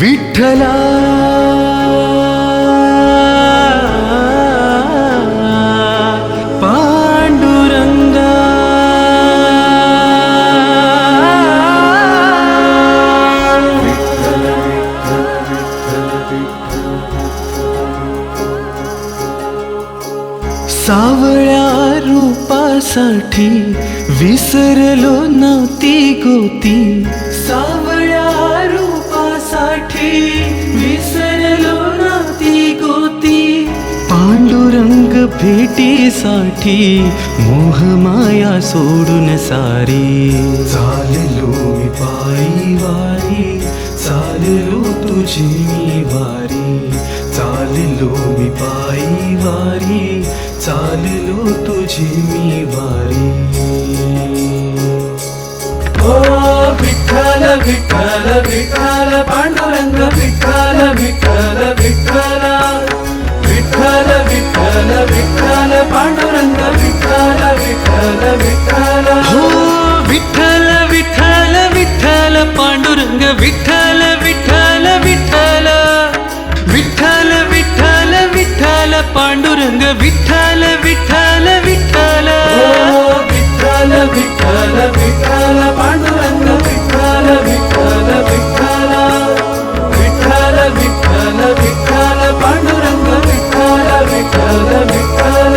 विठ्ठला. पांडुरंगा. सावळ्या रूपासाठी विसरलो नव्हती गोती. सावळ्या भेटीसाठी मोह माया सोडून सारी. चाललो मी पायी वारी चाललो तुझी मी वारी. चाललो मी पायी वारी चाललो तुझी मी वारी. ओ विठ्ठल विठ्ठल विठ्ठल पांडुरंग विठ्ठल विठ्ठल विठ्ठल पांडुरंग विठ्ठल विठ्ठल विठ्ठल विठ्ठल विठ्ठल विठ्ठल पांडुरंग विठ्ठल विठ्ठल विठ्ठल विठ्ठल विठ्ठल विठ्ठल पांडुरंग विठ्ठल विठ्ठल विठ्ठल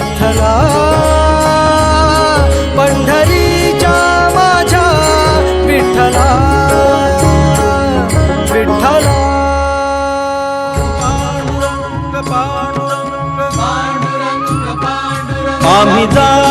विठ्ठला. पंढरीच्या माझ्या विठ्ठला. विठ्ठला. आम्ही जा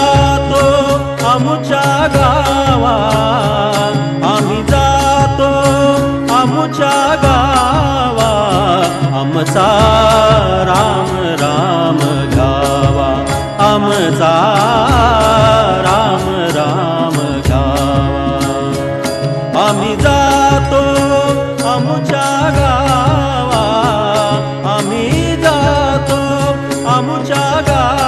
amo te agarrar.